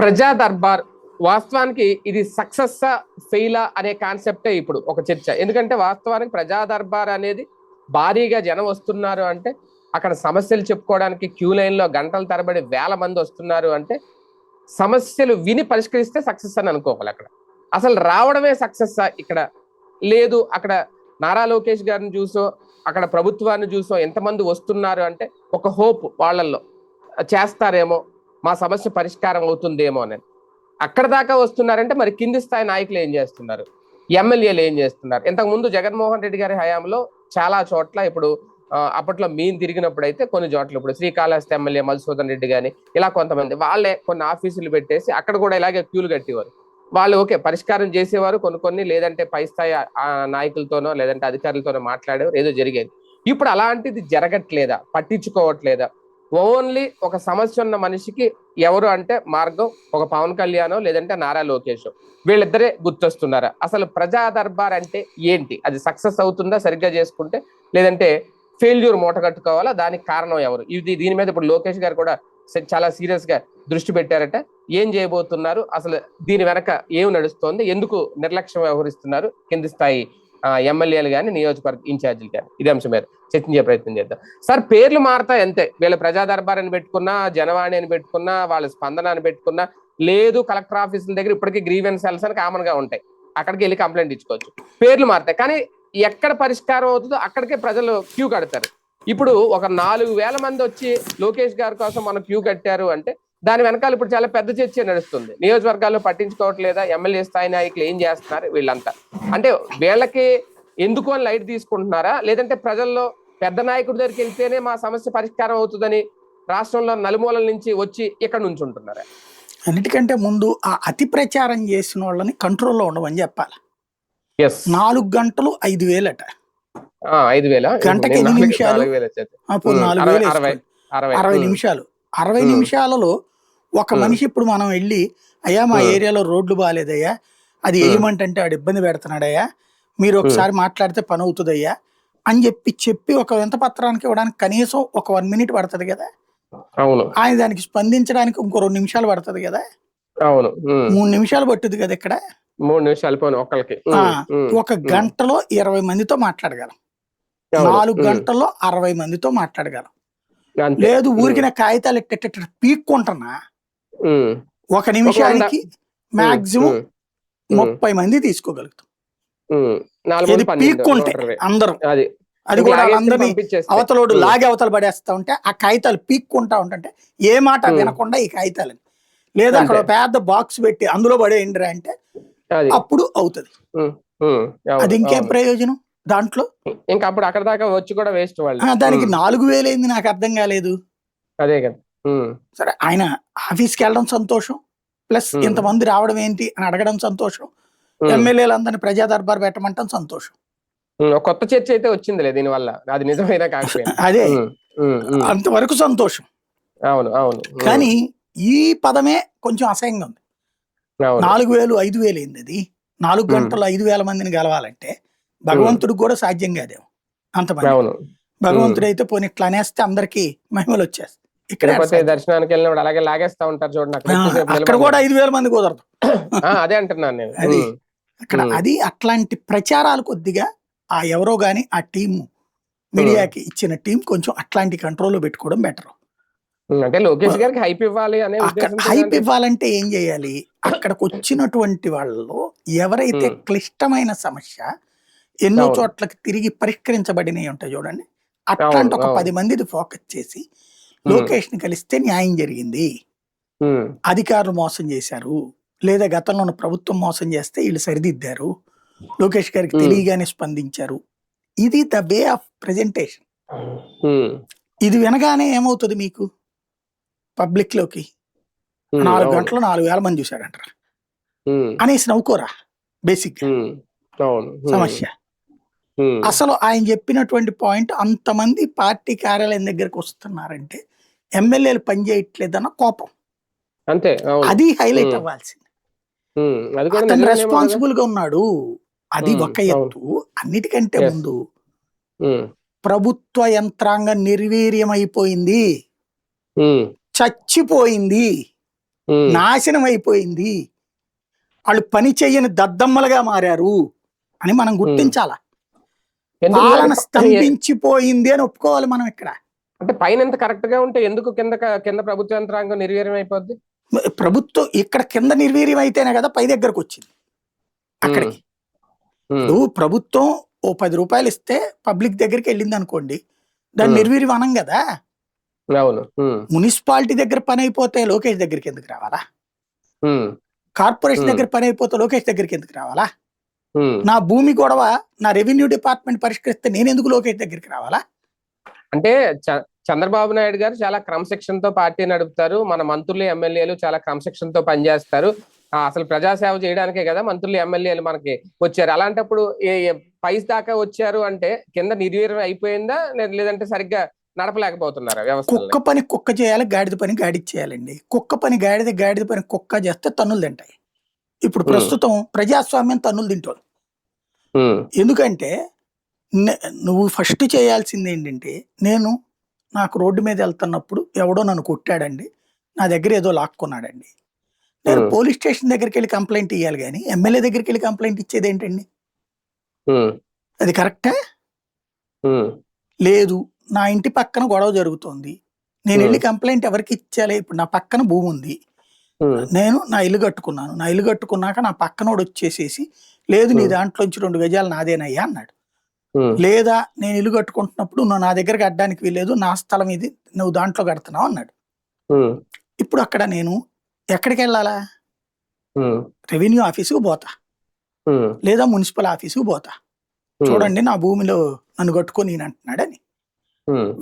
ప్రజా దర్బార్ వాస్తవానికి ఇది సక్సెస్ ఫెయిలా అనే కాన్సెప్టే ఇప్పుడు ఒక చర్చ. ఎందుకంటే వాస్తవానికి ప్రజా దర్బార్ అనేది భారీగా జనం వస్తున్నారు అంటే అక్కడ సమస్యలు చెప్పుకోవడానికి క్యూ లైన్లో గంటల తరబడి వేల మంది వస్తున్నారు అంటే సమస్యలు విని పరిష్కరిస్తే సక్సెస్ అని అనుకోవాలి అక్కడ. అసలు రావడమే సక్సెస్ ఇక్కడ. లేదు అక్కడ నారా లోకేష్ గారిని చూసో అక్కడ ప్రభుత్వాన్ని చూసో ఎంతమంది వస్తున్నారు అంటే ఒక హోప్ వాళ్ళల్లో. చేస్తారేమో మా సమస్య పరిష్కారం అవుతుందేమో అని. అక్కడ దాకా వస్తున్నారంటే మరి కింది స్థాయి నాయకులు ఏం చేస్తున్నారు? ఎమ్మెల్యేలు ఏం చేస్తున్నారు? ఇంతకు ముందు జగన్మోహన్ రెడ్డి గారి హయాంలో చాలా చోట్ల ఇప్పుడు అప్పట్లో మీన్ తిరిగినప్పుడు అయితే కొన్ని చోట్ల ఇప్పుడు శ్రీకాళహస్తి ఎమ్మెల్యే మధుసూదన్ రెడ్డి కానీ ఇలా కొంతమంది వాళ్ళే కొన్ని ఆఫీసులు పెట్టేసి అక్కడ కూడా ఇలాగే క్యూలు కట్టేవారు. వాళ్ళు ఓకే పరిష్కారం చేసేవారు కొన్ని కొన్ని లేదంటే పై స్థాయి ఆ నాయకులతోనో లేదంటే అధికారులతోనో మాట్లాడేవారు ఏదో జరిగేది. ఇప్పుడు అలాంటిది జరగట్లేదా? పట్టించుకోవట్లేదా? ఓన్లీ ఒక సమస్య ఉన్న మనిషికి ఎవరు అంటే మార్గం ఒక పవన్ కళ్యాణ్ లేదంటే నారా లోకేష్ వీళ్ళిద్దరే గుర్తొస్తున్నారు? అసలు ప్రజా దర్బార్ అంటే ఏంటి? అది సక్సెస్ అవుతుందా? సరిగ్గా చేసుకుంటే? లేదంటే ఫెయిల్యూర్ మూట కట్టుకోవాలా? దానికి కారణం ఎవరు? ఇది దీని మీద ఇప్పుడు లోకేష్ గారు కూడా చాలా సీరియస్గా దృష్టి పెట్టారట. ఏం చేయబోతున్నారు? అసలు దీని వెనక ఏం నడుస్తోంది? ఎందుకు నిర్లక్ష్యం వ్యవహరిస్తున్నారు? కింది స్థాయి ఎమ్మెల్యేలు కానీ నియోజకవర్గ ఇన్ఛార్జీలు కానీ ఇదే అంశం మీద చర్చించే ప్రయత్నం చేద్దాం. సార్ పేర్లు మారతాయి అంతే. వీళ్ళ ప్రజా దర్బార్ అని పెట్టుకున్నా జనవాణి అని పెట్టుకున్నా వాళ్ళ స్పందన అని పెట్టుకున్నా లేదు కలెక్టర్ ఆఫీసుల దగ్గర ఇప్పటికీ గ్రీవెన్స్ సెల్స్ అని కామన్గా ఉంటాయి. అక్కడికి వెళ్ళి కంప్లైంట్ ఇచ్చుకోవచ్చు. పేర్లు మారుతాయి. కానీ ఎక్కడ పరిష్కారం అవుతుందో అక్కడికే ప్రజలు క్యూ కడతారు. ఇప్పుడు ఒక నాలుగు వేల మంది వచ్చి లోకేష్ గారి కోసం మనం క్యూ కట్టారు అంటే దాని వెనకాల ఇప్పుడు చాలా పెద్ద చర్చ నడుస్తుంది. నియోజకవర్గాల్లో పట్టించుకోవట్లేదా? ఎమ్మెల్యే స్థాయి నాయకులు ఏం చేస్తున్నారు వీళ్ళంతా? అంటే వీళ్ళకి ఎందుకు అని లైట్ తీసుకుంటున్నారా? లేదంటే ప్రజల్లో పెద్ద నాయకుడి దగ్గరికి వెళ్తేనే మా సమస్య పరిష్కారం అవుతుందని రాష్ట్రంలో నలుమూలల నుంచి వచ్చి ఇక్కడ నుంచి ఉంటున్నారా? అన్నిటికంటే ముందు ఆ అతి ప్రచారం చేసిన వాళ్ళని కంట్రోల్లో ఉండమని చెప్పాలి. నాలుగు గంటలు ఐదు వేలట. ఐదు వేల? గంటకి ఎన్ని నిమిషాలు? అరవై- నిమిషాలు. అరవై. నిమిషాలలో ఒక. మనిషి ఇప్పుడు మనం వెళ్ళి అయ్యా మా. ఏరియాలో రోడ్లు బాగాలేదయ్యా అది. వేయమంటే ఆడు ఇబ్బంది పెడుతున్నాడయ్యా మీరు ఒకసారి మాట్లాడితే పని అవుతుందయ్యా అని చెప్పి చెప్పి ఒక వింత పత్రానికి ఇవ్వడానికి కనీసం ఒక వన్ మినిట్ పడుతుంది కదా? అవును. ఆయన దానికి స్పందించడానికి ఇంకో రెండు నిమిషాలు పడుతుంది కదా? అవును. మూడు నిమిషాలు పట్టుద్ది కదా ఇక్కడ? మూడు నిమిషాలు పోను ఉమ్, ఒక గంటలో ఇరవై మందితో మాట్లాడగలం. నాలుగు గంటల్లో అరవై మందితో మాట్లాడగలం. లేదు ఊరికి నా కాగితాలు ఎట్టెట్ట పీక్కుంటున్నా. ఒక నిమిషానికి మాక్సిమం ముప్పై మంది తీసుకోగలుగుతాం. ఇది పీక్కుంటే. అందరం. అది. అది కూడా అందరినీ. అవతలోడు లాగి అవతల పడేస్తా ఉంటే ఆ కాగితాలు పీక్కుంటా ఉంటుంటే ఏ మాట. వినకుండా ఈ కాగితాలని. లేదా అక్కడ. పెద్ద బాక్స్ పెట్టి అందులో పడేయండి అంటే అప్పుడు అవుతుంది. అది ఇంకేం. ప్రయోజనం? దాంట్లో? ఇంకా అప్పుడు అక్కడ దాకా వచ్చి కూడా వేస్ట్ వాళ్ళు. దానికి నాలుగు వేలైంది నాకు అర్థం కాలేదు. అదే కదా. సరే ఆయన ఆఫీస్కి వెళ్ళడం సంతోషం ప్లస్. ఇంతమంది రావడం ఏంటి అని అడగడం సంతోషం ఎమ్మెల్యేలందరినీ ప్రజా దర్బార్ పెట్టమంటం సంతోషం. కొత్త చర్చ అయితే వచ్చిందిలే దీని వల్ల అది నిజమైనా కాకపోయినా. అదే. అంతవరకు సంతోషం. అవును అవును. కానీ ఈ పదమే కొంచెం అసహ్యంగా ఉంది. నాలుగు వేలు ఐదు వేలు ఏంది అది. నాలుగు. గంటలు ఐదు వేల మందిని గెలవాలంటే భగవంతుడికి కూడా సాధ్యం అంతమంది అవును. భగవంతుడు అయితే పోనీ ఇట్లా అనేస్తే అందరికి మహిమలు వచ్చేస్తాయి. ఇక్కడ దర్శనానికి వెళ్ళినప్పుడు అలాగే లాగేస్తా ఉంటారు చూడండి అక్కడ కూడా ఐదు వేల మంది కుదరదు. అదే అంటున్నాను నేను. అది. అక్కడ. అది అట్లాంటి ప్రచారాలు కొద్దిగా ఆ ఎవరో గాని ఆ టీము మీడియాకి ఇచ్చిన టీం కొంచెం అట్లాంటి కంట్రోల్లో పెట్టుకోవడం బెటర్. అంటే లోకేష్ గారికి హైప్ ఇవ్వాలి అనే అక్కడ హైప్ ఇవ్వాలంటే ఏం చేయాలి? అక్కడికి వచ్చినటువంటి వాళ్ళలో ఎవరైతే. క్లిష్టమైన సమస్య ఎన్నో. చోట్లకి తిరిగి పరిష్కరించబడినవి ఉంటాయి చూడండి. అట్లాంటి ఒక. పది మందిది ఫోకస్ చేసి లోకేష్ని కలిస్తే న్యాయం జరిగింది. అధికారులు మోసం చేశారు. లేదా గతంలో ఉన్న ప్రభుత్వం మోసం చేస్తే వీళ్ళు సరిదిద్దారు. లోకేష్ గారికి. తెలియగానే స్పందించారు. ఇది ద వే ఆఫ్ ప్రెజెంటేషన్. ఇది వినగానే ఏమవుతుంది మీకు? పబ్లిక్లోకి నాలుగు గంటలు నాలుగు వేల మంది చూశాడంటారు. అనేసి నవ్వుకోరా బేసిక్ సమస్య. అసలు ఆయన చెప్పినటువంటి పాయింట్ అంతమంది పార్టీ కార్యాలయం దగ్గరకు వస్తున్నారంటే ఎమ్మెల్యేలు పనిచేయట్లేదన్న కోపం. అంతే అది హైలైట్. అవ్వాల్సింది. అతను. రెస్పాన్సిబుల్గా ఉన్నాడు. అది ఒక ఎత్తు. అన్నిటికంటే. ముందు ప్రభుత్వ యంత్రాంగం నిర్వీర్యమైపోయింది. ఉమ్, చచ్చిపోయింది. నాశనం అయిపోయింది వాళ్ళు పని చెయ్యని దద్దమ్మలుగా మారారు అని మనం గుర్తించాల? పాలన స్తంభించిపోయింది అని ఒప్పుకోవాలి మనం ఇక్కడ. అంటే పైన ఎంత కరెక్ట్గా ఉంటే ఎందుకు కింద కింద ప్రభుత్వ యంత్రాంగం నిర్వీర్యం అయిపోద్ది? ప్రభుత్వం ఇక్కడ కింద నిర్వీర్యం అయితేనే కదా పై దగ్గరకు వచ్చింది. అక్కడికి. ఇప్పుడు ప్రభుత్వం ఓ పది రూపాయలు ఇస్తే పబ్లిక్ దగ్గరికి వెళ్ళింది అనుకోండి దాన్ని. నిర్వీర్యం అనం కదా. మున్సిపాలిటీ దగ్గర పని అయిపోతే లోకేష్ దగ్గరికి ఎందుకు రావాలా? కార్పొరేషన్. దగ్గర పని అయిపోతే లోకేష్ దగ్గరికి ఎందుకు రావాలా. నా భూమి గొడవ నా రెవెన్యూ డిపార్ట్మెంట్ పరిష్కరిస్తే నేను ఎందుకు లోకేష్ దగ్గరికి రావాలా? అంటే చంద్రబాబు నాయుడు గారు చాలా క్రమశిక్షణ తో పార్టీ నడుపుతారు. మన మంత్రులు ఎమ్మెల్యేలు చాలా క్రమశిక్షణ తో పనిచేస్తారు అసలు ప్రజాసేవ చేయడానికే కదా మంత్రులు ఎమ్మెల్యేలు మనకి వచ్చారు. అలాంటప్పుడు ఏ ఏ పై దాకా వచ్చారు అంటే కింద నిర్వీర్యం అయిపోయిందా? లేదంటే సరిగ్గా నడపలేకపోతున్నారా వ్యవస్థ కుక్క పని కుక్క చేయాలి గాడిద పని గాడిద చేయాలండి. కుక్క పని గాడిద గాడిద పని కుక్క చేస్తే తన్నులు తింటాయి. ఇప్పుడు. ప్రస్తుతం ప్రజాస్వామ్యం తన్నులు తింటోంది. ఎందుకంటే నువ్వు ఫస్ట్ చేయాల్సింది ఏంటంటే నేను నాకు రోడ్డు మీద వెళ్తున్నప్పుడు ఎవడో నన్ను కొట్టాడండి. నా దగ్గర ఏదో లాక్కున్నాడండి. నేను. పోలీస్ స్టేషన్ దగ్గరికి వెళ్ళి కంప్లైంట్ ఇవ్వాలి కానీ ఎమ్మెల్యే దగ్గరికి వెళ్ళి కంప్లైంట్ ఇచ్చేది ఏంటండి? అది కరెక్టా? లేదు నా ఇంటి పక్కన గొడవ జరుగుతోంది. నేను వెళ్ళి కంప్లైంట్ ఎవరికి ఇచ్చాలి? ఇప్పుడు నా పక్కన భూమి ఉంది నేను నా ఇల్లు కట్టుకున్నాను. నా ఇల్లు కట్టుకున్నాక నా పక్కనోడు వచ్చేసేసి లేదు నీ. దాంట్లోంచి రెండు గజాలు నాదేనయ్యా అన్నాడు. లేదా నేను ఇల్లు కట్టుకుంటున్నప్పుడు నువ్వు నా దగ్గర కట్టడానికి వీల్లేదు నా స్థలం ఇది నువ్వు దాంట్లో కడుతున్నావు అన్నాడు. ఇప్పుడు అక్కడ నేను ఎక్కడికి వెళ్ళాలా? రెవెన్యూ ఆఫీసుకు పోతా. లేదా మున్సిపల్ ఆఫీసుకు పోతా. చూడండి నా భూమిలో నన్ను కట్టుకొని నేను అంటున్నాడని.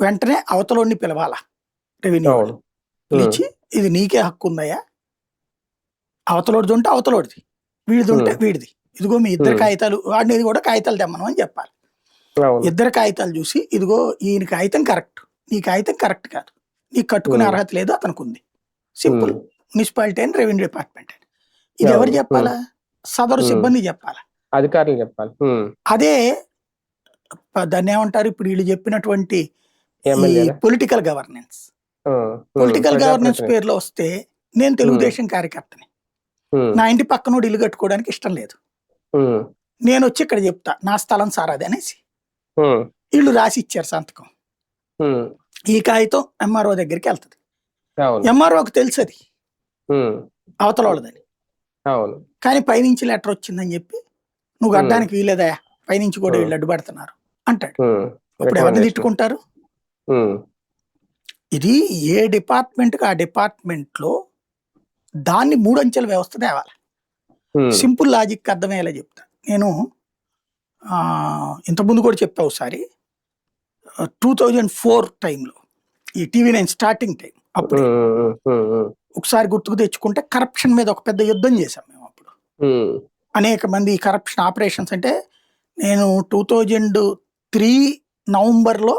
వెంటనే అవతలోని పిలవాలా రెవెన్యూ పిలిచి ఇది నీకే హక్కు ఉందయ్యా అవతలోడిది ఉంటే అవతలోడిది వీడిది ఉంటే Hmm. వీడిది ఇదిగో మీ ఇద్దరు Hmm. కాగితాలు వాడిని కూడా కాగితాలు తెమ్మను అని చెప్పాలి ఇద్దరు కాగితాలు చూసి ఇదిగో ఈయన కాగితం కరెక్ట్ నీ కాగితం కరెక్ట్ కాదు నీకు కట్టుకునే Hmm. అర్హత లేదు అతనికి ఉంది simple. Municipality and revenue department అని ఇది ఎవరు. చెప్పాలా సదరు. సిబ్బంది చెప్పాలా అధికారులు చెప్పాలి. అదే దాన్ని ఏమంటారు ఇప్పుడు వీళ్ళు చెప్పినటువంటి? Political governance. Political governance. పేరులో వస్తే నేను తెలుగుదేశం కార్యకర్తని. నా ఇంటి పక్కనోడు ఇల్లు కట్టుకోవడానికి ఇష్టం లేదు. నేను వచ్చి ఇక్కడ చెప్తా నా స్థలం సార్ అది అనేసి. వీళ్ళు రాసి ఇచ్చారు సంతకం. ఈ కాగితం ఎంఆర్ఓ దగ్గరికి వెళ్తుంది ఎంఆర్ఓకి తెలుసు అది. అవతల వాళ్ళదని కానీ పైనుంచి లెటర్ వచ్చిందని చెప్పి నువ్వు. అడ్డానికి వీలేదా పైనుంచి కూడా. వీళ్ళు అడ్డుపడుతున్నారు అంటాడు. ఇప్పుడు ఎవరిని. తిట్టుకుంటారు. ఇది ఏ డిపార్ట్మెంట్కి ఆ డిపార్ట్మెంట్లో దాన్ని మూడంచెల వ్యవస్థ తేవాలి. సింపుల్ లాజిక్ అర్థమయ్యేలా చెప్తా నేను ఇంతకుముందు కూడా చెప్పా ఒకసారి టూ థౌజండ్ ఫోర్ టైంలో ఈ టీవీ నైన్ స్టార్టింగ్ టైం అప్పుడు. ఒకసారి గుర్తుకు తెచ్చుకుంటే కరప్షన్ మీద ఒక పెద్ద యుద్ధం చేశాం మేము అప్పుడు. అనేక మంది కరప్షన్ ఆపరేషన్స్ అంటే నేను టూ థౌజండ్ త్రీ నవంబర్లో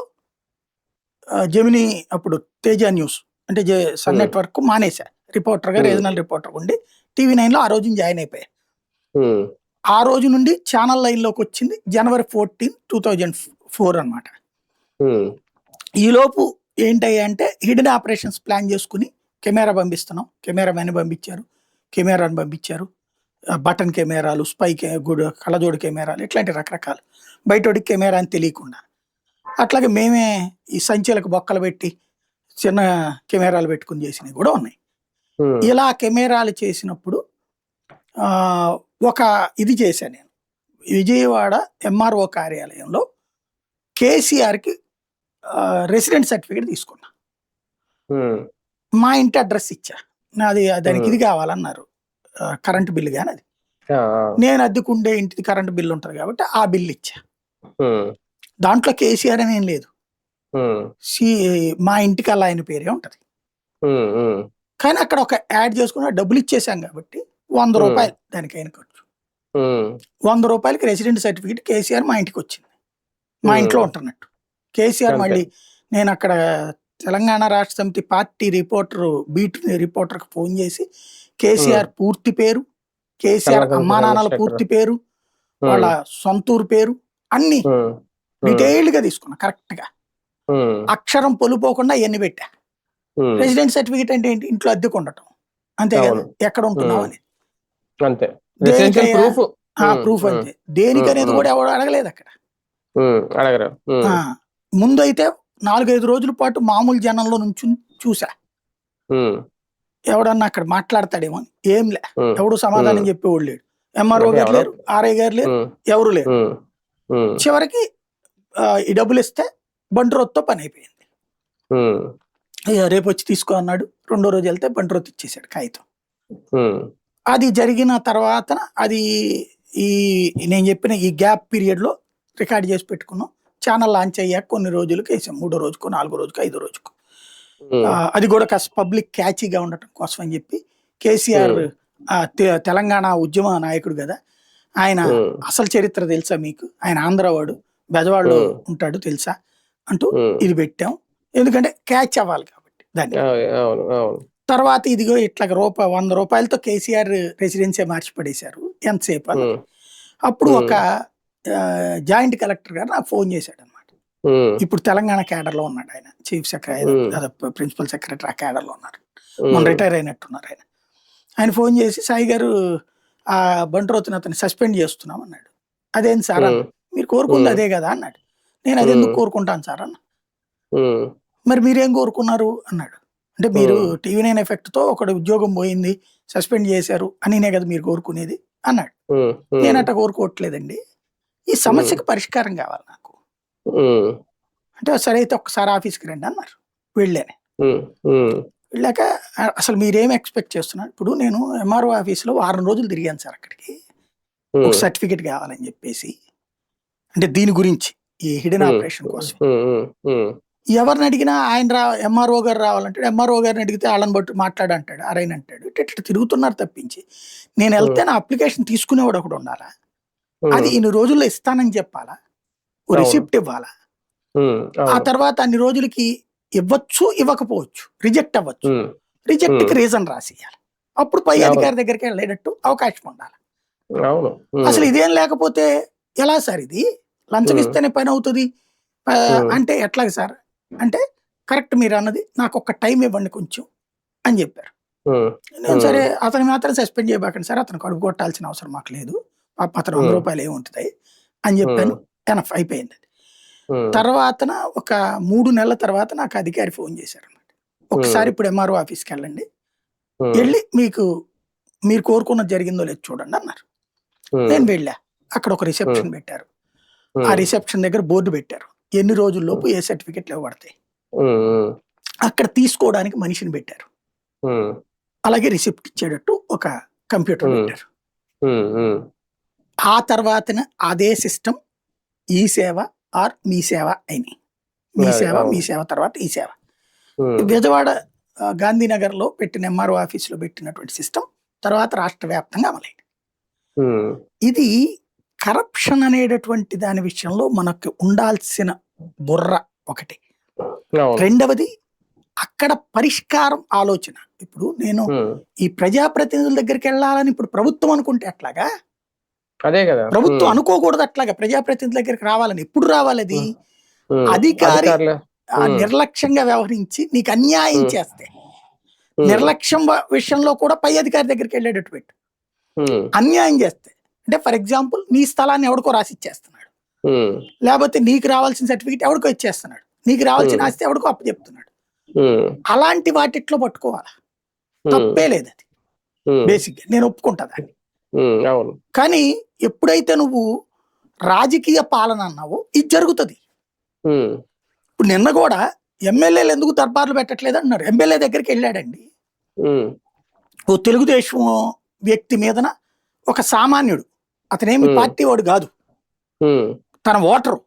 జమిని అప్పుడు తేజ న్యూస్ అంటే జే సన్. నెట్వర్క్ మానేశా రిపోర్టర్గా. రీజనల్ రిపోర్టర్ ఉండి టీవీ నైన్లో ఆ రోజు జాయిన్ అయిపోయా ఉమ్. ఆ రోజు నుండి ఛానల్ లైన్లోకి వచ్చింది January fourteen two thousand four అనమాట. ఈలోపు ఏంటయ్యా అంటే హిడెన్ ఆపరేషన్స్ ప్లాన్ చేసుకుని కెమెరా పంపిస్తున్నాం కెమెరా మ్యాన్ పంపించారు కెమెరాని పంపించారు బటన్ కెమెరాలు స్పై కె గుడ్ కళ్ళజోడు కెమెరాలు ఇట్లాంటి రకరకాలు బయటోడికి కెమెరా అని తెలియకుండా అట్లాగే మేమే ఈ సంచులకు బొక్కలు పెట్టి చిన్న కెమెరాలు పెట్టుకుని చేసినవి కూడా ఉన్నాయి. ఇలా కెమెరాలు చేసినప్పుడు ఆ, ఒక ఇది చేశాను నేను విజయవాడ ఎంఆర్ఓ కార్యాలయంలో కేసీఆర్కి రెసిడెంట్ సర్టిఫికేట్ తీసుకున్నా ఉమ్. మా ఇంటి అడ్రస్ ఇచ్చా నాది దానికి Hmm. ఇది కావాలన్నారు కరెంట్ బిల్లు కానీ అది. నేను అద్దెకుండే ఇంటిది కరెంట్ బిల్లు ఉంటుంది కాబట్టి ఆ బిల్లు ఇచ్చా. దాంట్లో కేసీఆర్ అని ఏం లేదు మా ఇంటికి అలా ఆయన పేరే ఉంటది. కానీ అక్కడ ఒక యాడ్ చేసుకున్న డబ్బులు ఇచ్చేసాం కాబట్టి వంద. రూపాయలు దానికి అయిన ఖర్చు. వంద రూపాయలకి రెసిడెంట్ సర్టిఫికేట్ కేసీఆర్ మా ఇంటికి వచ్చింది మా. ఇంట్లో ఉంటున్నట్టు కేసీఆర్. మళ్ళీ నేను అక్కడ Telangana Rashtra Samithi party reporter beat రిపోర్టర్కి phone చేసి కేసీఆర్ పూర్తి పేరు కేసీఆర్ అమ్మా నాన్నల. పూర్తి పేరు వాళ్ళ సొంతూరు పేరు అన్ని. డీటెయిల్డ్గా తీసుకున్నా కరెక్ట్గా. అక్షరం పొలిపోకుండా ఎన్ని పెట్టా. రెసిడెంట్ సర్టిఫికేట్ అంటే ఏంటి? ఇంట్లో అద్దెకు ఉండటం. అంతే కదా. ఎక్కడ ఉంటున్నావు అని అంతే. ప్రూఫ్ ఉమ్, అంతే. దేనికి అనేది ఉమ్, కూడా ఎవడు అడగలేదు అక్కడ. అడగరు. ముందు అయితే నాలుగైదు రోజుల పాటు మామూలు జనంలో నుంచి చూసా. ఎవడన్నా అక్కడ మాట్లాడతాడేమో అని. ఏం లే. ఉమ్, ఎవడు సమాధానం ఉమ్. చెప్పేవాళ్ళు లేడు. ఎంఆర్ఓ గారు ఎవరో- లేరు ఆర్ఐ గారు లేరు ఎవరు లేరు. చివరికి ఈ డబ్బులు ఇస్తే బంట్రోత్తో పని అయిపోయింది. ఇక రేపు వచ్చి తీసుకో అన్నాడు. రెండో రోజు వెళ్తే బంట్రోత్ ఇచ్చేసాడు కాగితం. అది జరిగిన తర్వాత అది ఈ నేను చెప్పిన ఈ గ్యాప్ పీరియడ్లో రికార్డ్ చేసి పెట్టుకున్నాం. ఛానల్ లాంచ్ అయ్యాక కొన్ని రోజులకు వేసాం మూడో రోజుకు నాలుగో రోజుకు ఐదో రోజుకు. అది కూడా కాస్త పబ్లిక్ క్యాచీగా ఉండటం కోసం అని చెప్పి కేసీఆర్ తెలంగాణ ఉద్యమ నాయకుడు కదా. ఆయన అసలు చరిత్ర తెలుసా మీకు? ఆయన ఆంధ్రవాడు బెజవాడలో Hmm. ఉంటాడు తెలుసా? అంటూ. ఇది పెట్టాం. ఎందుకంటే క్యాచ్ అవ్వాలి కాబట్టి దాన్ని. అవును అవును అవును. తర్వాత ఇదిగో ఇట్లా రూపాయి వంద రూపాయలతో కేసీఆర్ రెసిడెన్సీ మార్చి పడేశారు ఎంతసేపు అని. అప్పుడు. ఒక జాయింట్ కలెక్టర్ గారు నాకు ఫోన్ చేశాడు అనమాట ఇప్పుడు తెలంగాణ క్యాడర్లో ఉన్నాడు ఆయన. Chief secretary. ప్రిన్సిపల్ సెక్రటరీ ఆ క్యాడర్లో ఉన్నారు మొన్న రిటైర్ అయినట్టున్నారు ఆయన. ఆయన ఫోన్ చేసి సాయి గారు ఆ బంట్రోతుని అతన్ని సస్పెండ్ చేస్తున్నాం అన్నాడు అదేం సార్ అన్న. మీరు కోరుకుంది. అదే కదా అన్నాడు. నేను అది ఎందుకు Hmm. కోరుకుంటాను సార్ అన్న? మరి మీరేం కోరుకున్నారు? అన్నాడు. అంటే మీరు. టీవీ నైన్ ఎఫెక్ట్తో ఒకటి ఉద్యోగం పోయింది సస్పెండ్ చేశారు అనినే కదా మీరు కోరుకునేది అన్నాడు. ఉమ్, ఉమ్, నేను అట్ట కోరుకోవట్లేదండి. ఈ సమస్యకి పరిష్కారం కావాలి నాకు. అంటే సరే అయితే ఒక్కసారి ఆఫీస్కి రండి అన్నారు. వెళ్ళాను. వెళ్ళాక "ఆ, అసలు మీరేం ఎక్స్పెక్ట్ చేస్తున్నారు? ఇప్పుడు నేను ఎంఆర్ఓ ఆఫీస్లో వారం రోజులు తిరిగాను సార్ అక్కడికి. ఒక సర్టిఫికెట్ కావాలని చెప్పేసి. అంటే దీని గురించి ఈ హిడెన్. ఆపరేషన్ కోసం. ఎవరిని అడిగినా ఆయన రా ఎంఆర్ఓ గారు రావాలంటాడు ఎంఆర్ఓ గారిని అడిగితే వాళ్ళని బట్టి మాట్లాడంటాడు అరైన్ అంటాడు. ఇట్ట తిరుగుతున్నారు తప్పించి. నేను వెళ్తే నా అప్లికేషన్ తీసుకునేవాడు ఒకడు ఉండాలా? అది ఇన్ని రోజుల్లో ఇస్తానని చెప్పాలా? ఓ. రిసిప్ట్ ఇవ్వాలా? ఆ. తర్వాత అన్ని రోజులకి ఇవ్వచ్చు ఇవ్వకపోవచ్చు రిజెక్ట్ అవ్వచ్చు. ఉమ్, రిజెక్ట్కి Hmm. రీజన్ రాసియాలి. అప్పుడు పై. అధికారి దగ్గరికి వెళ్ళేటట్టు అవకాశం ఉండాలి. అసలు ఇదేం లేకపోతే ఎలా సార్ ఇది? లంచం. ఇస్తేనే పని అవుతుంది. అంటే ఎట్లాగ సార్? అంటే కరెక్ట్ మీరు అన్నది నాకు ఒక టైం ఇవ్వండి కొంచెం అని చెప్పారు. నేను. సరే అతను మాత్రం సస్పెండ్ చేయబాకండి సార్ అతను కడుపు కొట్టాల్సిన అవసరం మాకు లేదు. పాప అతను వంద. రూపాయలు ఏముంటుంది అని చెప్పాను. ఎనఫ్ అయిపోయింది. తర్వాత ఒక మూడు నెలల తర్వాత నాకు అధికారి ఫోన్ చేశారు అనమాట ఒకసారి ఇప్పుడు ఎంఆర్ఓ ఆఫీస్కి వెళ్ళండి. వెళ్ళి మీకు మీరు కోరుకున్నది జరిగిందో లేదో చూడండి అన్నారు. నేను వెళ్ళా. అక్కడ ఒక రిసెప్షన్ పెట్టారు. ఆ రిసెప్షన్ దగ్గర బోర్డు పెట్టారు. ఎన్ని రోజుల్లోపు ఏ సర్టిఫికెట్లు ఇవ్వబడతాయి? అక్కడ తీసుకోవడానికి మనిషిని పెట్టారు. అలాగే రిసిప్ట్ ఇచ్చేటట్టు ఒక కంప్యూటర్. పెట్టారు. ఆ తర్వాతన అదే సిస్టమ్ ఈ సేవ ఆర్ మీ సేవ అయినాయి. మీ సేవ. మీ సేవ తర్వాత ఈ సేవ. విజయవాడ ఆ, గాంధీనగర్లో పెట్టిన ఎంఆర్ఓ ఆఫీస్లో పెట్టినటువంటి సిస్టమ్ తర్వాత రాష్ట్ర వ్యాప్తంగా అమలైంది. ఇది కరప్షన్ అనేటటువంటి దాని విషయంలో మనకు ఉండాల్సిన బుర్ర ఒకటి. రెండవది అక్కడ పరిష్కారం ఆలోచన. ఇప్పుడు నేను ఈ ప్రజాప్రతినిధుల దగ్గరికి వెళ్ళాలని ఇప్పుడు ప్రభుత్వం అనుకుంటే అట్లాగా? అదే కదా. ప్రభుత్వం అనుకోకూడదు అట్లాగా. ప్రజాప్రతినిధుల దగ్గరికి రావాలని ఎప్పుడు రావాలి అది? అధికారి. నిర్లక్ష్యంగా వ్యవహరించి నీకు అన్యాయం. చేస్తే. నిర్లక్ష్యం విషయంలో కూడా పై అధికారి దగ్గరికి ఉమ్, అన్యాయం చేస్తే. అంటే ఫర్ ఎగ్జాంపుల్ నీ స్థలాన్ని ఎవడికో రాసి ఇచ్చేస్తున్నాడు లేకపోతే నీకు రావాల్సిన సర్టిఫికేట్ ఎవడికో ఇచ్చేస్తున్నాడు. నీకు రావాల్సిన. ఆస్తి ఎవడికో అప్పచెప్తున్నాడు. ఉమ్, అలాంటి వాటిట్లో పట్టుకోవాలి? తప్పే లేదు అది. బేసిక్ నేను ఒప్పుకుంటా దాన్ని. కానీ ఎప్పుడైతే నువ్వు రాజకీయ పాలన అన్నావో ఇది జరుగుతుంది. ఇప్పుడు నిన్న కూడా ఎమ్మెల్యేలు ఎందుకు దర్బార్లు పెట్టట్లేదు అన్నారు. ఎమ్మెల్యే దగ్గరికి వెళ్ళాడండి. ఓ తెలుగుదేశం వ్యక్తి మీదన ఒక సామాన్యుడు అతనేమి. పార్టీ వాడు కాదు. తన ఓటరు.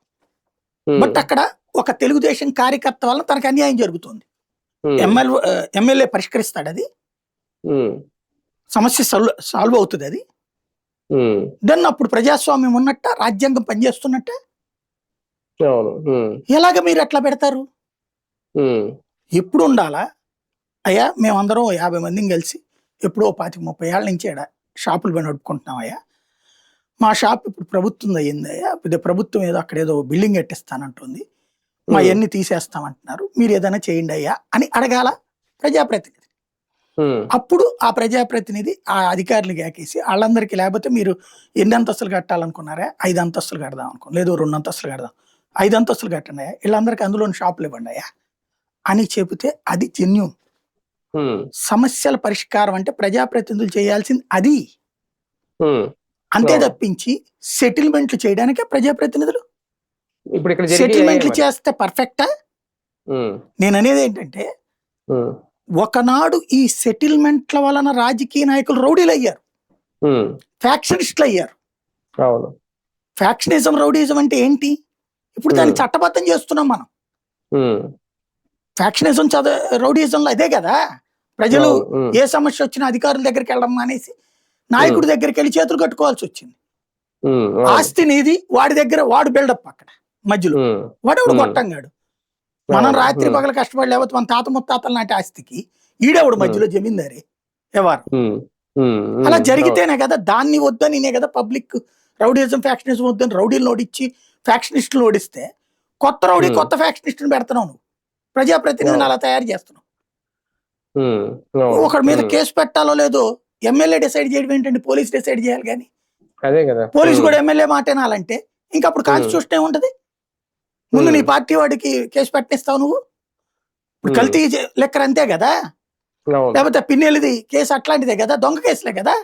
బట్ అక్కడ ఒక తెలుగుదేశం కార్యకర్త వలన తనకు అన్యాయం జరుగుతుంది. ఎమ్మెల్యే ఎమ్మెల్యే పరిష్కరిస్తాడు అది. సమస్య సాల్వ్ సాల్వ్ అవుతుంది అది. దెన్ అప్పుడు ప్రజాస్వామ్యం ఉన్నట్ట రాజ్యాంగం పనిచేస్తున్నట్ట. ఎలాగ మీరు ఎట్లా పెడతారు? ఎప్పుడు ఉండాలా? అయ్యా మేమందరం యాభై మందిని కలిసి ఎప్పుడో పాతిక ముప్పై ఏళ్ళ నుంచి షాపులు పని నడుపుకుంటున్నాం అయ్యా. మా షాప్ ఇప్పుడు ప్రభుత్వం అయ్యింది. అయ్యా ఇది ప్రభుత్వం ఏదో అక్కడ ఏదో బిల్డింగ్ కట్టిస్తానంటుంది. మా ఎన్ని తీసేస్తామంటున్నారు. మీరు ఏదైనా చేయండి అయ్యా అని అడగాల ప్రజాప్రతినిధి. అప్పుడు ఆ ప్రజాప్రతినిధి ఆ అధికారులకు ఏకేసి వాళ్ళందరికీ లేకపోతే మీరు ఎన్ని అంతస్తులు కట్టాలనుకున్నారా? ఐదు అంతస్తులు కడదాం అనుకో లేదు రెండు అంతస్తులు కడదాం. ఐదు అంతస్తులు కట్టండి వీళ్ళందరికీ అందులోని షాపులు ఇవ్వండి అయ్యా అని చెబితే అది జెన్యున్ సమస్యల పరిష్కారం అంటే ప్రజాప్రతినిధులు చేయాల్సింది అది. అంతే. తప్పించి సెటిల్మెంట్లు చేయడానికే ప్రజాప్రతినిధులు. ఇప్పుడు ఇక్కడ సెటిల్మెంట్లు. చేస్తే పర్ఫెక్టా? నేను అనేది ఏంటంటే ఒకనాడు ఈ సెటిల్మెంట్ల వలన రాజకీయ నాయకులు రౌడీలు అయ్యారు ఫ్యాక్షనిస్టులు అయ్యారు ఫ్యాక్షనిజం రౌడీజం అంటే ఏంటి? ఇప్పుడు దాన్ని. చట్టబద్ధం చేస్తున్నాం మనం. ఫ్యాక్షనిజం చదువు రౌడీజంలో అదే కదా? ప్రజలు ఏ సమస్య వచ్చినా అధికారుల దగ్గరికి వెళ్ళడం అనేసి నాయకుడి దగ్గరికి వెళ్ళి చేతులు కట్టుకోవాల్సి వచ్చింది. ఆస్తి నీది వాడి దగ్గర వాడు బిల్డప్ అక్కడ మధ్యలో. వాడెవడు. గొట్టంగాడు? మనం రాత్రి పగల కష్టపడి లేకపోతే మన తాత ముత్తాతల నాటి ఆస్తికి ఈడెవడు మధ్యలో జమీందారి? ఎవరు? అలా. జరిగితేనే కదా దాన్ని వద్దని నే కదా పబ్లిక్ రౌడీజం ఫ్యాక్షనిజం వద్దని రౌడీలు ఓడించి ఫ్యాక్షనిస్టులు ఓడిస్తే కొత్త రౌడీ. కొత్త ఫ్యాక్షనిస్టుని పెడుతున్నావు నువ్వు. ప్రజాప్రతినిధిని. అలా తయారు చేస్తున్నావు. ఒకడి మీద కేసు పెట్టాలో లేదో ఎమ్మెల్యే డిసైడ్ చేయడం ఏంటండి? పోలీస్ డిసైడ్ చేయాలి కానీ. అదే కదా. పోలీస్ ఉమ్, కూడా ఎమ్మెల్యే మాట వినాలంటే ఇంకా అప్పుడు కాన్స్టిట్యూషన్ ఏముంటది? ముందు నీ ఉమ్, పార్టీ వాడికి కేసు పెట్టిస్తావు నువ్వు? ఇప్పుడు కల్తీ లెక్కర్ అంతే కదా? లేకపోతే పిన్నెలిది కేసు అట్లాంటిదే కదా? దొంగ కేసులే కదా?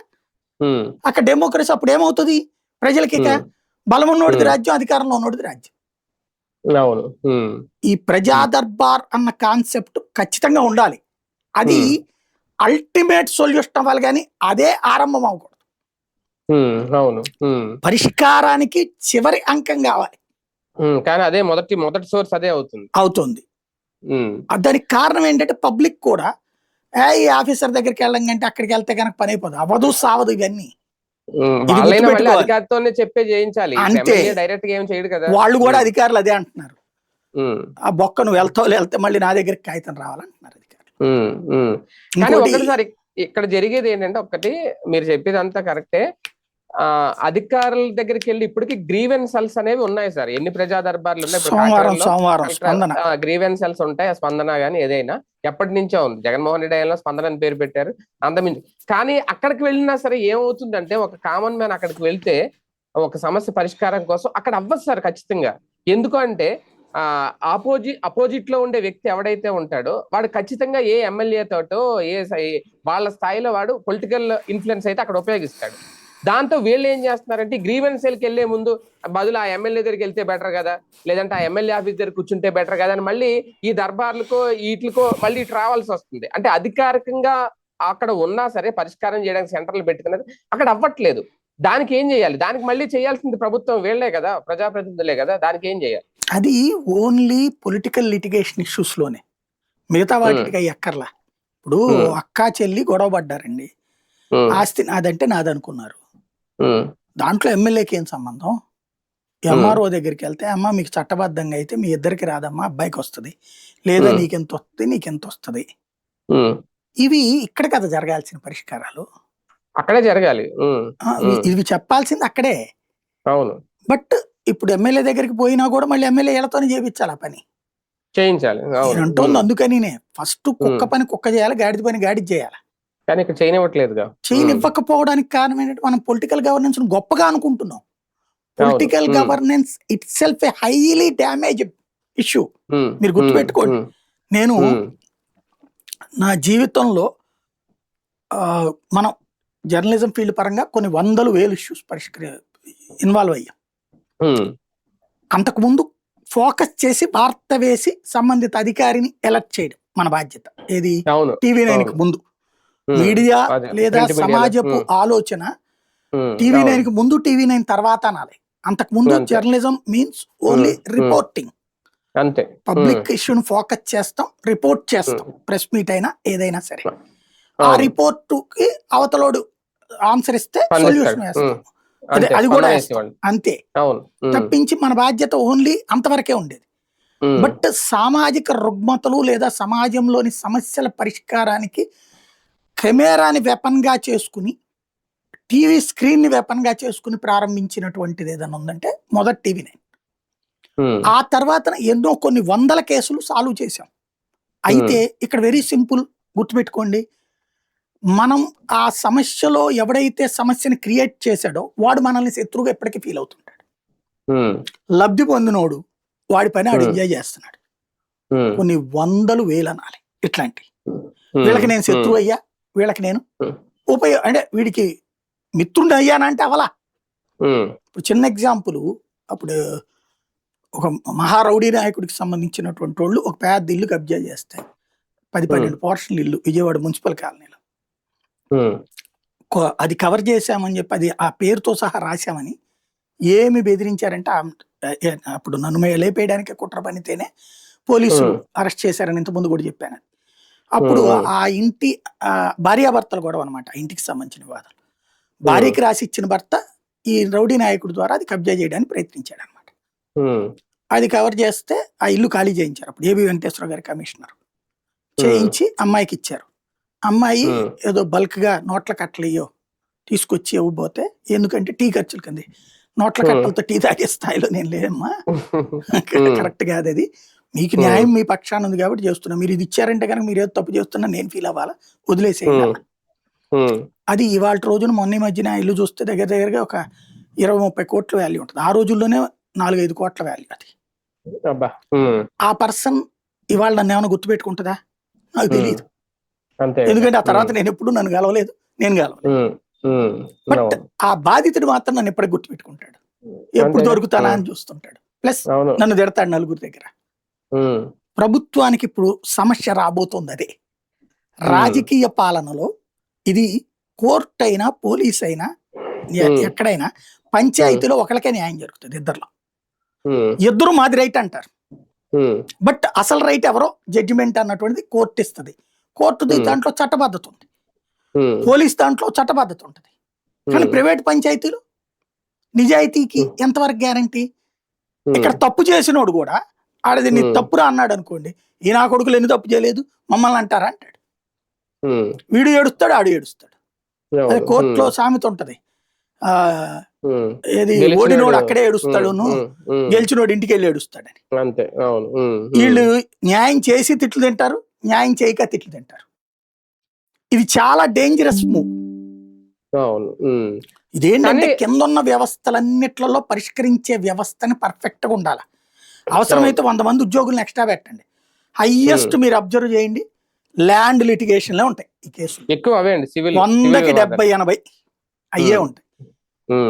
అక్కడ డెమోక్రసీ అప్పుడు ఏమవుతుంది? ప్రజలకి బలం ఉన్నోడిది Hmm. రాజ్యం అధికారంలో ఉన్నోడిది రాజ్యం. ఈ ప్రజా దర్బార్ అన్న కాన్సెప్ట్ ఖచ్చితంగా ఉండాలి. అది Hmm. అల్టిమేట్ సొల్యూషన్ అవ్వాలి కానీ అదే ఆరంభం అవ్వకూడదు. అవును. పరిష్కారానికి చివరి అంకం కావాలి. కానీ అదే మొదటి మొదటి సోర్స్ అదే అవుతుంది. అవుతుంది. దానికి కారణం ఏంటంటే పబ్లిక్ కూడా ఏ ఈ ఆఫీసర్ దగ్గరికి వెళ్ళడం కంటే అక్కడికి వెళ్తే కనుక పని అయిపోదు. అవ్వదు సావదు ఇవన్నీ. చెప్పే చేయించాలి. అంతే. డైరెక్ట్గా ఏం చేయడు కదా. వాళ్ళు కూడా అధికారులు అదే అంటున్నారు. ఆ బొక్క నువ్వు వెళ్తావు వెళ్తే మళ్ళీ నా దగ్గరికి కాగితం రావాలంటున్నారు. కానీ ఒకటిసారి ఇక్కడ జరిగేది ఏంటంటే ఒకటి మీరు చెప్పేది అంతా కరెక్టే. ఆ అధికారుల దగ్గరికి వెళ్ళి ఇప్పటికి గ్రీవెన్సల్స్ అనేవి ఉన్నాయి సార్. ఎన్ని ప్రజా దర్బార్లు ఉన్నాయి? స్పందన. గ్రీవెన్సల్స్ ఉంటాయి ఆ స్పందన గానీ ఏదైనా. ఎప్పటి నుంచో ఉంది. జగన్మోహన్ రెడ్డి అయినా స్పందన అని పేరు పెట్టారు. అంతమించి. కానీ అక్కడికి వెళ్ళినా సరే ఏమవుతుందంటే ఒక కామన్ మ్యాన్ అక్కడికి వెళ్తే ఒక సమస్య పరిష్కారం కోసం అక్కడ అవ్వదు సార్ ఖచ్చితంగా. ఎందుకు అంటే ఆ ఆపోజిట్ అపోజిట్లో ఉండే వ్యక్తి ఎవడైతే ఉంటాడో వాడు ఖచ్చితంగా ఏ ఎమ్మెల్యే తోటో ఏ వాళ్ళ స్థాయిలో వాడు పొలిటికల్ ఇన్ఫ్లుయెన్స్ అయితే అక్కడ ఉపయోగిస్తాడు. దాంతో వీళ్ళు ఏం చేస్తున్నారంటే గ్రీవెన్స్ సెల్కి వెళ్ళే ముందు బదులు ఆ ఎమ్మెల్యే దగ్గరికి వెళ్తే బెటర్ కదా లేదంటే ఆ ఎమ్మెల్యే ఆఫీస్ దగ్గర కూర్చుంటే బెటర్ కదా అని మళ్ళీ ఈ దర్బార్లకో వీటికో మళ్ళీ ట్రావెల్స్ వస్తుంది. అంటే అధికారికంగా అక్కడ ఉన్నా సరే పరిష్కారం చేయడానికి సెంటర్లు పెట్టుకున్నది అక్కడ అవ్వట్లేదు. దానికి ఏం చేయాలి? దానికి మళ్ళీ చేయాల్సింది ప్రభుత్వం వీళ్ళే కదా ప్రజాప్రతినిధులే కదా దానికి ఏం చేయాలి? అది ఓన్లీ పొలిటికల్ లిటిగేషన్ ఇష్యూస్లోనే. మిగతా వాటికి ఎక్కర్లా ఇప్పుడు. అక్కా చెల్లి గొడవ పడ్డారండి. ఆస్తి నాదంటే నాదనుకున్నారు. దాంట్లో ఎమ్మెల్యేకి ఏం సంబంధం? ఎంఆర్ఓ దగ్గరికి వెళ్తే అమ్మ మీకు చట్టబద్ధంగా అయితే మీ ఇద్దరికి రాదమ్మా అబ్బాయికి వస్తుంది. లేదా. నీకెంత వస్తుంది నీకెంత వస్తుంది. ఇవి ఇక్కడ కదా జరగాల్సిన పరిష్కారాలు. అక్కడే జరగాలి. ఇవి చెప్పాల్సింది అక్కడే. అవును. బట్ ఇప్పుడు ఎమ్మెల్యే దగ్గరికి పోయినా కూడా మళ్ళీ ఎమ్మెల్యే వీళ్ళతోనే చేయించాలి ఆ పని. చేయించాలి. అంటోంది. అందుకనినే ఫస్ట్ కుక్క. పని కుక్క చేయాలి గాడిద పని గాడిద చేయాలి. కానీ ఇక్కడ చేయనివ్వట్లేదుగా. చేయనివ్వకపోవడానికి కారణం ఏంటంటే మనం పొలిటికల్ గవర్నెన్స్ గొప్పగా అనుకుంటున్నాం. Political. Governance it self a highly damage issue మీరు గుర్తుపెట్టుకోండి. నేను నా జీవితంలో ఆ, మనం జర్నలిజం ఫీల్డ్ పరంగా కొన్ని వందలు వేలు ఇష్యూస్ పరిష్కరి ఇన్వాల్వ్ అయ్యాం అంతకుముందు ఫోకస్ చేసి వార్త వేసి సంబంధిత అధికారిని ఎలక్ట్ చేయడం మన బాధ్యత. ఏది? టీవీ నైన్కి అవును. ముందు. మీడియా లేదా. సమాజపు ఆలోచన టీవీ. నైన్కి ముందు టీవీ నైన్ తర్వాత అనాలి. అంతకు ముందు. Journalism means only reporting. అంతే. పబ్లిక్ ఇష్యూని ఫోకస్ చేస్తాం రిపోర్ట్ చేస్తాం. ప్రెస్ మీట్ అయినా ఏదైనా సరే. ఆ అవును. రిపోర్ట్కి అవతలోడు ఆన్సర్ ఇస్తే. సొల్యూషన్ వేస్తాం అదే అది కూడా. అంతే. తప్పించి మన బాధ్యత ఓన్లీ అంతవరకే ఉండేది. బట్ సామాజిక రుగ్మతలు లేదా సమాజంలోని సమస్యల పరిష్కారానికి కెమెరాని వెపన్గా చేసుకుని టీవీ స్క్రీన్ని వెపన్గా చేసుకుని ప్రారంభించినటువంటిది ఏదైనా ఉందంటే మొదటి టీవీ నైన్. ఆ తర్వాత ఎన్నో కొన్ని వందల కేసులు సాల్వ్ చేశాం. అయితే ఇక్కడ వెరీ సింపుల్ గుర్తుపెట్టుకోండి. మనం ఆ సమస్యలో ఎవడైతే సమస్యని క్రియేట్ చేశాడో వాడు మనల్ని శత్రువుగా ఎప్పటికీ ఫీల్ అవుతుంటాడు. లబ్ధి పొందినోడు వాడి పని ఆడు Hmm. ఎంజాయ్ చేస్తున్నాడు. కొన్ని వందలు వేలు అనాలి ఇట్లాంటి వీళ్ళకి నేను శత్రువు అయ్యా? వీళ్ళకి నేను. ఉపయోగ అంటే వీడికి మిత్రుడు అయ్యానంటే అవలా? ఇప్పుడు చిన్న ఎగ్జాంపుల్. అప్పుడు ఒక మహారౌడీ నాయకుడికి సంబంధించినటువంటి వాళ్ళు ఒక పెద్ద ఇల్లు కబ్జా చేస్తాయి. పది పన్నెండు పోర్షన్లు ఇల్లు. విజయవాడ మున్సిపల్ కాలనీలో. ఉమ్, కొ- అది కవర్ చేశామని చెప్పి అది ఆ పేరుతో సహా రాశామని ఏమి బెదిరించారంటే ఆ- ఏ- అప్పుడు నన్ను మే- లేపేయడానికి కుట్ర పనితేనే పోలీసులు. అరెస్ట్ చేశారని ఇంతకుముందు కూడా చెప్పాను. అప్పుడు. ఆ ఇంటి ఆ, భార్యాభర్తలు గొడవ అనమాట ఇంటికి సంబంధించిన వాదన భార్యకి రాసి ఇచ్చిన భర్త ఈ రౌడీ నాయకుడి ద్వారా అది కబ్జా చేయడానికి ప్రయత్నించాడు అనమాట ఉమ్, అది కవర్ చేస్తే ఆ ఇల్లు ఖాళీ చేయించారు అప్పుడు. ఏబి వెంకటేశ్వర గారి కమిషనర్. చేయించి అమ్మాయికి ఇచ్చారు అమ్మాయి. ఏదో బల్క్గా నోట్ల కట్టలయ్యో తీసుకొచ్చి ఇవ్వబోతే ఎందుకంటే టీ ఖర్చులు కింద నోట్ల. కట్టలతో టీ తాగే స్థాయిలో నేను లేదమ్మా. కరెక్ట్ కాదు అది మీకు. న్యాయం మీ పక్షాన ఉంది కాబట్టి చేస్తున్నా మీరు ఇది ఇచ్చారంటే కనుక మీరు ఏదో తప్పు చేస్తున్నా నేను ఫీల్ అవ్వాలా. ఉమ్, అది ఇవాళ రోజున మొన్న మధ్యన ఇల్లు చూస్తే దగ్గర దగ్గరగా ఒక ఇరవై ముప్పై కోట్ల వాల్యూ ఉంటుంది ఆ రోజుల్లోనే నాలుగైదు కోట్ల వాల్యూ అది ఆ పర్సన్ ఇవాళ నన్ను ఏమైనా గుర్తుపెట్టుకుంటుందా నాకు. తెలియదు ఎందుకంటే ఆ తర్వాత నేను ఎప్పుడు నన్ను గెలవలేదు. నేను గెలవలేదు. బట్ ఆ బాధితుడు మాత్రం నన్ను ఎప్పటికి గుర్తుపెట్టుకుంటాడు. ఎప్పుడు? దొరుకుతానా అని చూస్తుంటాడు. ప్లస్ నన్ను తిడతాడు నలుగురి దగ్గర. ప్రభుత్వానికి ఇప్పుడు సమస్య రాబోతోంది అదే. రాజకీయ పాలనలో ఇది కోర్టు అయినా పోలీస్ అయినా. ఎక్కడైనా పంచాయతీలో ఒకరికే న్యాయం జరుగుతుంది ఇద్దరిలో. ఇద్దరు మాది రైట్ అంటారు. బట్ అసలు రైట్ ఎవరో? జడ్జిమెంట్ అన్నటువంటిది కోర్టు ఇస్తుంది. Court Hmm. దాంట్లో చట్టబద్ధత ఉంది. పోలీస్ దాంట్లో చట్టబద్ధత ఉంటుంది. కానీ ప్రైవేట్ పంచాయతీలు నిజాయితీకి ఎంతవరకు గ్యారంటీ? ఇక్కడ తప్పు చేసినోడు కూడా ఆడది నీ. తప్పురా అన్నాడు అనుకోండి ఈ నా కొడుకులు ఎన్ని తప్పు చేయలేదు? మమ్మల్ని అంటారా? అంటాడు. వీడు ఏడుస్తాడు ఆడు ఏడుస్తాడు. అదే కోర్టులో సామెత ఉంటది. ఆ ఏది ఓడినోడు అక్కడే ఏడుస్తాడు గెలిచినోడు ఇంటికి వెళ్ళి ఏడుస్తాడని వీళ్ళు న్యాయం చేసి తిట్లు తింటారు న్యాయం చేయక తిట్లు తింటారు. ఇది చాలా డేంజరస్ మూవ్ ఇదేంటంటే కింద ఉన్న వ్యవస్థలన్నిట్లలో పరిష్కరించే వ్యవస్థని పర్ఫెక్ట్గా ఉండాలి. అవసరమైతే వంద మంది ఉద్యోగులను ఎక్స్ట్రా పెట్టండి. హైయెస్ట్ మీరు అబ్జర్వ్ చేయండి. ల్యాండ్ లిటిగేషన్లో ఉంటాయి ఈ కేసులు. ఎక్కువ అవే అండి సివిల్ వందకి డెబ్బై ఎనభై అయ్యే. ఉంటాయి.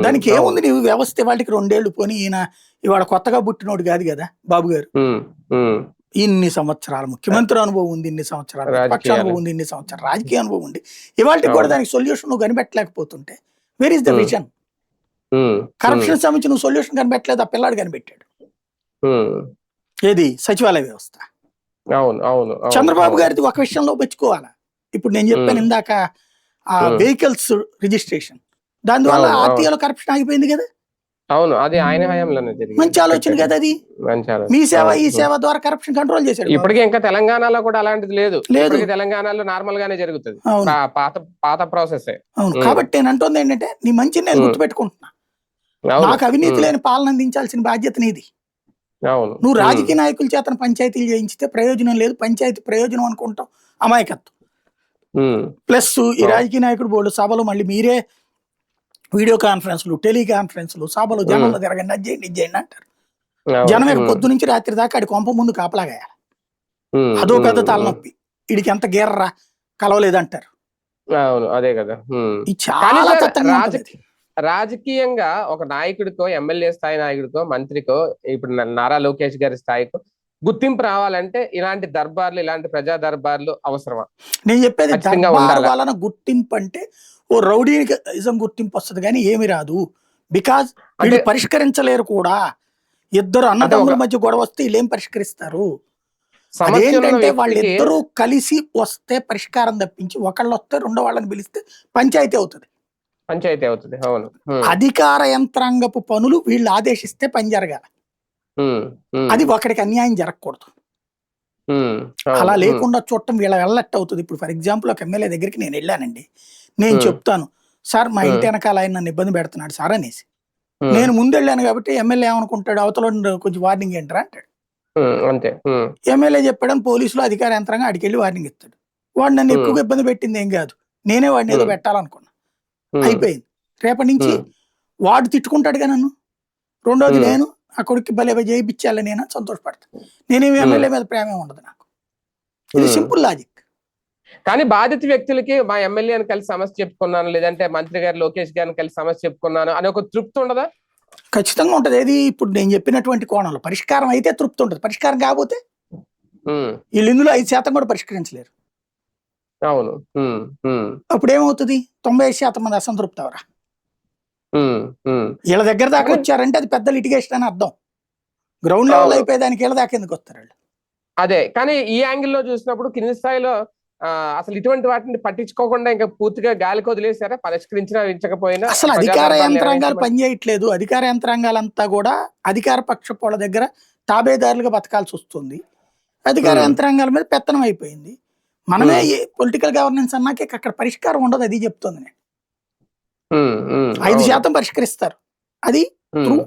దానికి ఏముంది? నీవు వ్యవస్థ వాళ్ళకి రెండేళ్ళు పోని ఈయన ఇవాళ కొత్తగా పుట్టినోడు కాదు కదా బాబు గారు. ఇన్ని సంవత్సరాలు ముఖ్యమంత్రి అనుభవం ఉంది ఇన్ని సంవత్సరాలు. పక్ష అనుభవం ఉంది ఇన్ని సంవత్సరాలు రాజకీయ అనుభవం ఉంది ఇవాళ కూడా. దానికి సొల్యూషన్ నువ్వు కనిపెట్టలేకపోతుంటే where is the. Vision corruption సంబంధించి నువ్వు సొల్యూషన్ కనిపెట్టలేదు ఆ పిల్లాడు కనిపెట్టాడు ఏది సచివాలయ వ్యవస్థ అవును చంద్రబాబు. గారిది ఒక విషయంలో మెచ్చుకోవాలా ఇప్పుడు నేను చెప్పాను. ఇందాక ఆ. వెహికల్స్ రిజిస్ట్రేషన్ అవును, అవును. ఆర్టీఓలో కరప్షన్ ఆగిపోయింది కదా అవును అది ఆయన హయాంలోనే జరిగింది. మంచి ఆలోచన కదా అది? మంచి ఆలోచన. మీ సేవ ఈ. సేవ ద్వారా కరప్షన్ కంట్రోల్ చేశాడు. ఇప్పటికీ ఇంకా తెలంగాణలో కూడా అలాంటిది లేదు. లేదు. తెలంగాణలో నార్మల్ గానే జరుగుతుంది. పాత పాత ప్రాసెస్ అవును. కాబట్టి నేను అంటుంది ఏంటంటే నీ మంచిని నేను. గుర్తుపెట్టుకుంటున్నా. నాకు అవినీతి లేని పాలన అందించాల్సిన బాధ్యత నీది. అవును. నువ్వు రాజకీయ నాయకుల చేతన పంచాయతీలు చేయించితే ప్రయోజనం లేదు. పంచాయతీ ప్రయోజనం అనుకుంటాం. అమాయకత్వం. ప్లస్ ఈ. రాజకీయ నాయకుడు బోర్డు సభలు మళ్ళీ మీరే వీడియో కాన్ఫరెన్స్లు టెలికాన్ఫరెన్స్లు సభలు జనంలో తిరగండి అది చేయండి ఇది చేయండి అంటారు. జనం ఇక పొద్దు నుంచి రాత్రి దాకా ఆడి కొంప ముందు కాపలాగాయాలి అదో పెద్ద ఉమ్, తలనొప్పి. వీడికి ఎంత గీర్రా కలవలేదంటారు. అవును అదే కదా. చాలా. రాజకీయంగా ఒక నాయకుడికో ఎమ్మెల్యే స్థాయి నాయకుడికో మంత్రికో ఇప్పుడు నారా లోకేష్ గారి స్థాయికో గుర్తింపు రావాలంటే ఇలాంటి దర్బార్లు ఇలాంటి ప్రజా దర్బార్లు అవసరమా? నేను చెప్పేది? వలన గుర్తింపు అంటే ఓ రౌడీనిజం గుర్తింపు వస్తుంది కానీ ఏమి రాదు. బికాజ్ వీళ్ళు పరిష్కరించలేరు కూడా. ఇద్దరు అన్నదమ్ముల మధ్య గొడవ వస్తే వీళ్ళు ఏం పరిష్కరిస్తారు? అదేంటంటే వాళ్ళిద్దరూ కలిసి వస్తే పరిష్కారం తప్పించి ఒకళ్ళు వస్తే రెండో వాళ్ళని పిలిస్తే పంచాయతీ అవుతుంది. పంచాయతీ అవుతుంది. అవును. అధికార యంత్రాంగపు పనులు వీళ్ళు ఆదేశిస్తే పని జరగాలి. అది ఒకడికి అన్యాయం జరగకూడదు. అలా లేకుండా చూడటం వీళ్ళ వెళ్ళట్టు అవుతుంది. ఇప్పుడు ఫర్ ఎగ్జాంపుల్ ఒక ఎమ్మెల్యే దగ్గరికి నేను వెళ్ళానండి. నేను. చెప్తాను సార్ మా ఇంటి. వెనకాల ఆయన నన్ను ఇబ్బంది పెడుతున్నాడు సార్ అనేసి. నేను ముందు వెళ్ళాను కాబట్టి ఎమ్మెల్యే ఏమనుకుంటాడు? అవతల కొంచెం వార్నింగ్ ఏంటరా అంటాడు. అంతే. ఎమ్మెల్యే చెప్పడం పోలీసులు అధికార యంత్రంగా అడికెళ్ళి వార్నింగ్ ఇస్తాడు. వాడు నన్ను. ఎక్కువగా ఇబ్బంది పెట్టింది ఏం కాదు. నేనే వాడిని ఏదో. పెట్టాలనుకున్నా. అయిపోయింది. రేపటి నుంచి వాడు తిట్టుకుంటాడుగా నన్ను. రెండోది. నేను ఆ కొడుక్కి భలే చేయించాలి నేను అని సంతోషపడతా. నేనేమి. ఎమ్మెల్యే మీద ప్రేమే ఉండదు నాకు. ఇది. Simple logic. కానీ బాధిత వ్యక్తులకి మా ఎమ్మెల్యేని కలిసి సమస్య చెప్పుకున్నాను లేదంటే మంత్రి గారు లోకేష్ గారిని కలిసి సమస్య చెప్పుకున్నాను అని ఒక తృప్తి ఉండదా? ఖచ్చితంగా ఉంటది. ఏది ఇప్పుడు నేను చెప్పినటువంటి కోణంలో పరిష్కారం అయితే తృప్తి ఉంటుంది. పరిష్కారం కాకపోతే వీళ్ళు ఇందులో ఐదు శాతం కూడా పరిష్కరించలేరు. అవును. అప్పుడు ఏమవుతుంది తొంభై ఐదు శాతం మంది అసంతృప్తి అవరా. వీళ్ళ దగ్గర దాకా వచ్చారంటే అది పెద్ద లిటిగేషన్ అని అర్థం. Ground level. అయిపోయేదానికి వీళ్ళ దాకా ఎందుకు వస్తారు వాళ్ళు? అదే కానీ ఈ యాంగిల్లో చూసినప్పుడు కింది స్థాయిలో అసలు ఇటువంటి వాటిని పట్టించుకోకుండా ఇంకా పూర్తిగా గాలికి వదిలేసారా పరిష్కరించినా ఇచ్చకపోయినా అసలు అధికార యంత్రాంగాలు పనిచేయట్లేదు. అధికార యంత్రాంగాలంతా కూడా అధికార పక్ష వాళ్ళ దగ్గర తాబేదారులుగా బతకాల్సి వస్తుంది. అధికార. యంత్రాంగాల మీద పెత్తనం అయిపోయింది. మనమే. పొలిటికల్ గవర్నెన్స్ అన్నాక అక్కడ పరిష్కారం ఉండదు అది చెప్తుంది నేను. ఐదు. శాతం పరిష్కరిస్తారు అది true.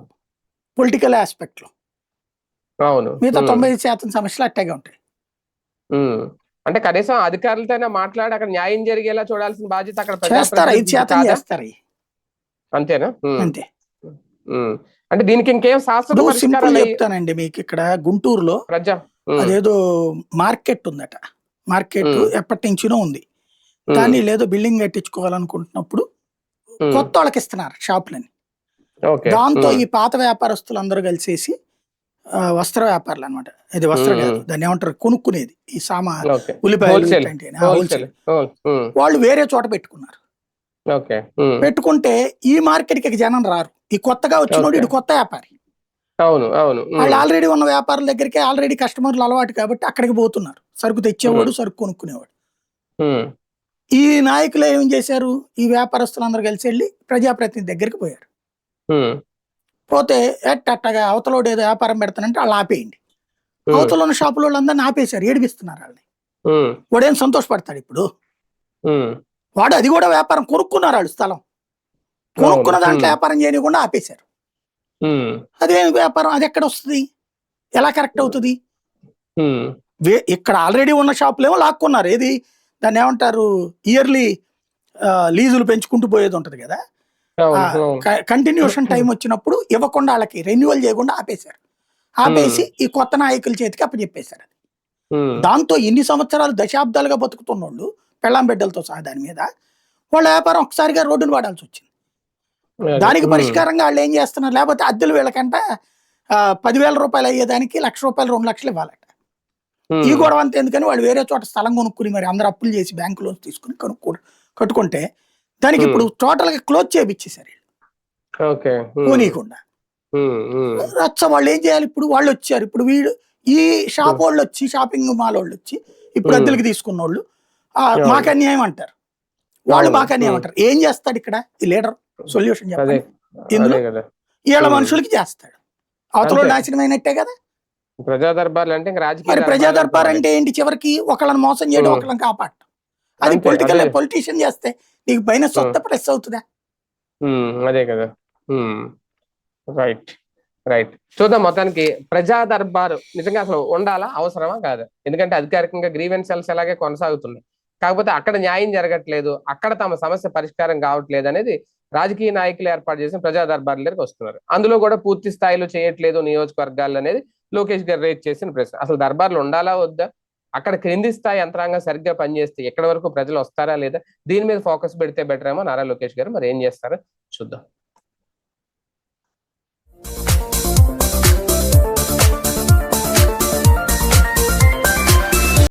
పొలిటికల్ ఆస్పెక్ట్లో అవును మిగతా తొంభై శాతం సమస్యలు అట్టాగే ఉంటాయి. అంటే కనీసం అధికారులతోనే మాట్లాడి అక్కడ న్యాయం జరిగేలా చూడాల్సిన బాధ్యత అక్కడ చేస్తారు ఐదు శాతం? చేస్తారు. అంతేనా అంతే. అంటే దీనికి ఇంకేం ఇప్పుడు సింపుల్ చెప్తానండి మీకు ఇక్కడ గుంటూరులో ప్రజా అదేదో మార్కెట్ ఉందట మార్కెట్. ఎప్పటి నుంచినో ఉంది దాన్ని లేదో బిల్డింగ్ కట్టించుకోవాలనుకుంటున్నప్పుడు కొత్త వాళ్ళకి ఇస్తున్నారు షాపులని. దాంతో ఈ పాత వ్యాపారస్తులు అందరూ కలిసేసి వస్త్ర వ్యాపారాలు అనమాట ఇది వస్త్ర. కాదు దాన్ని ఏమంటారు? కొనుక్కునేది. ఈ సామా ఓకే. ఉల్లిపాయలు వాళ్ళు వేరే చోట పెట్టుకున్నారు. పెట్టుకుంటే ఈ మార్కెట్కి జనం రారు. ఈ కొత్తగా వచ్చినోడు. ఇటు కొత్త వ్యాపారి. అవును అవును. వాళ్ళు ఆల్రెడీ ఉన్న వ్యాపారుల దగ్గరికి ఆల్రెడీ కస్టమర్లు అలవాటు కాబట్టి అక్కడికి పోతున్నారు. సరుకు తెచ్చేవాడు సరుకు కొనుక్కునేవాడు. ఈ నాయకులు ఏం చేశారు? ఈ వ్యాపారస్తులు అందరూ కలిసి వెళ్ళి ప్రజాప్రతినిధి దగ్గరికి పోయారు. పోతే ఎట్ట అట్టగా అవతలోడు ఏదో వ్యాపారం పెడతానంటే వాళ్ళు ఆపేయండి. అవతల ఉన్న షాపుల వాళ్ళందరినీ ఆపేశారు ఏడిపిస్తున్నారు వాళ్ళని. వాడేం సంతోషపడతాడు ఇప్పుడు? వాడు అది కూడా వ్యాపారం కొనుక్కున్నారు వాళ్ళు స్థలం. కొనుక్కున్న. దాంట్లో. వ్యాపారం చేయకుండా ఆపేశారు. అదేం వ్యాపారం? అది ఎక్కడ వస్తుంది? ఎలా కరెక్ట్ అవుతుంది? ఇక్కడ ఆల్రెడీ ఉన్న షాపులు ఏమో లాక్కున్నారు. ఏది? దాన్ని ఏమంటారు ఇయర్లీ లీజులు పెంచుకుంటూ పోయేది ఉంటది కదా? కంటిన్యూషన్ టైం వచ్చినప్పుడు ఇవ్వకుండా వాళ్ళకి రెన్యువల్ చేయకుండా ఆపేశారు. ఆపేసి ఈ కొత్త నాయకుల చేతికి అప్పచెప్పేశారు ఉమ్, దాంతో ఇన్ని సంవత్సరాలు దశాబ్దాలుగా బతుకుతున్నోళ్ళు పెళ్ళాం బిడ్డలతో సహా దాని మీద వాళ్ళ వ్యాపారం ఒకసారిగా రోడ్డును వాడాల్సి వచ్చింది. అదే, దానికి పరిష్కారంగా వాళ్ళు ఏం చేస్తున్నారు? లేకపోతే అద్దెలు వీళ్ళకంట పదివేల రూపాయలు అయ్యేదానికి లక్ష రూపాయలు రెండు లక్షలు ఇవ్వాలట ఉమ్, ఈ గొడవ అంతా ఎందుకని వాళ్ళు వేరే చోట స్థలం కొనుక్కుని మరి అందరు అప్పులు చేసి బ్యాంకు లోన్స్ తీసుకుని కొనుక్కో కట్టుకుంటే దానికి. ఇప్పుడు టోటల్గా క్లోజ్ చేయించేశారు పోనీయకుండా. రచ్చ వాళ్ళు ఏం చేయాలి? ఇప్పుడు వాళ్ళు వచ్చారు. ఇప్పుడు వీడు ఈ షాప్ వాళ్ళు వచ్చి షాపింగ్ మాల్ వాళ్ళు వచ్చి ఇప్పుడు. అద్దెలకి తీసుకున్న వాళ్ళు. మాకు అన్యాయం అంటారు. వాళ్ళు. మాకు అన్యాయం. అంటారు. ఏం చేస్తాడు ఇక్కడ? ఈ లీడర్ సొల్యూషన్ చెప్పండి. ఇందులో వీళ్ళ. మనుషులకి చేస్తాడు. అవతల. నాశనం అయినట్టే కదా? ప్రజా దర్బార్లు అంటే రాజకీయ ప్రజా దర్బార్. అంటే ఏంటి? చివరికి ఒకళ్ళని మోసం చేయడం. ఒకళ్ళని కాపాడటం. అది పొలిటికల్. పొలిటీషియన్ చేస్తే నీకు పైన సొంత ప్రెస్ అవుతుందా? అదే కదా. రైట్ రైట్ చూద్దాం మొత్తానికి ప్రజా దర్బారు నిజంగా అసలు ఉండాలా? అవసరమా? కాదా. ఎందుకంటే అధికారికంగా గ్రీవెన్స్ సెల్స్ ఎలాగే కొనసాగుతున్నాయి. కాకపోతే అక్కడ న్యాయం జరగట్లేదు అక్కడ తమ సమస్య పరిష్కారం కావట్లేదు అనేది రాజకీయ నాయకులు ఏర్పాటు చేసిన ప్రజా దర్బార్ల దగ్గరికి వస్తున్నారు. అందులో కూడా పూర్తి స్థాయిలో చేయట్లేదు నియోజకవర్గాలు అనేది లోకేష్ గారు రేట్ చేసిన ప్రశ్న. అసలు దర్బార్లు ఉండాలా వద్దా? అక్కడ క్రింది స్థాయి యంత్రాంగం సరిగ్గా పనిచేస్తే ఎక్కడి వరకు ప్రజలు వస్తారా లేదా? దీని మీద ఫోకస్ పెడితే బెటర్ ఏమో నారా లోకేష్ గారు. మరి ఏం చేస్తారో? చూద్దాం.